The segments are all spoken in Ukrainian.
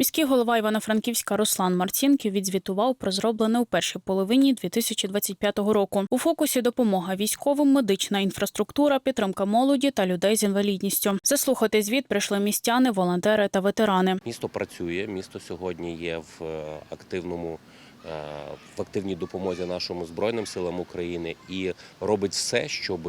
Міський голова Івано-Франківська Руслан Марцінків відзвітував про зроблене у першій половині 2025 року. У фокусі допомога військовим, медична інфраструктура, підтримка молоді та людей з інвалідністю. Заслухати звіт прийшли містяни, волонтери та ветерани. Місто працює. Місто сьогодні є в е, активному е, в активній допомозі нашому збройним силам України і робить все, щоб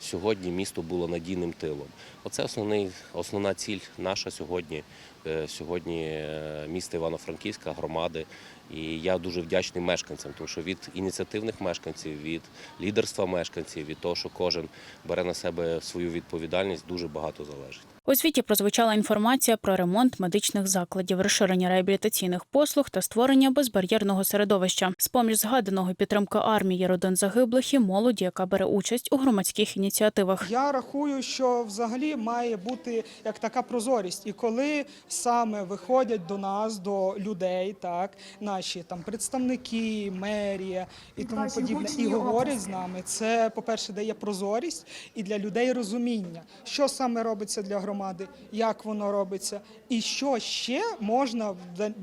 сьогодні місто було надійним тилом. Оце основний основна ціль наша сьогодні. Е, Сьогодні е, місто Івано-Франківська, громади. І я дуже вдячний мешканцям, тому що від ініціативних мешканців, від лідерства мешканців, від того, що кожен бере на себе свою відповідальність, дуже багато залежить. У звіті прозвучала інформація про ремонт медичних закладів, розширення реабілітаційних послуг та створення безбар'єрного середовища. З поміж згаданого підтримка армії, родин загиблих і молоді, яка бере участь у громадських ініціативах. Я рахую, що взагалі має бути як така прозорість. І коли саме виходять до нас, до людей, так наші там представники, мерія і тому подібне, і говорять з нами, це по-перше, дає прозорість і для людей розуміння, що саме робиться для громади, як воно робиться, і що ще можна в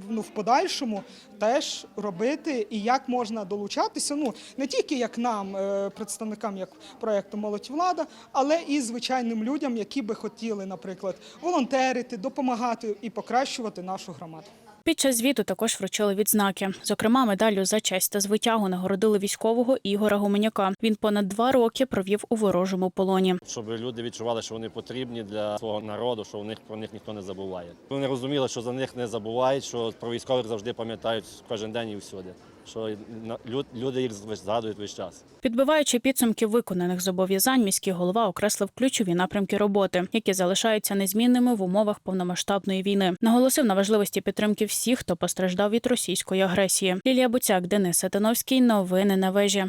ну, в подальшому теж робити, і як можна долучатися. Ну не тільки як нам, е, представникам як проекту Молодь влада, але і звичайним людям, які би хотіли, наприклад, волонтерити, допомагати і покращувати нашу громаду. Під час звіту також вручили відзнаки. Зокрема, медаллю за честь та звитягу нагородили військового Ігора Гуменяка. Він понад два роки провів у ворожому полоні. щоб люди відчували, що вони потрібні для свого народу, що у них про них ніхто не забуває. Вони розуміли, що за них не забувають, що про військових завжди пам'ятають кожен день і всюди. Що люди їх згадують весь час. Підбиваючи підсумки виконаних зобов'язань, міський голова окреслив ключові напрямки роботи, які залишаються незмінними в умовах повномасштабної війни. Наголосив на важливості підтримки всіх, хто постраждав від російської агресії. Лілія Буцяк, Денис Сатановський. Новини на вежі.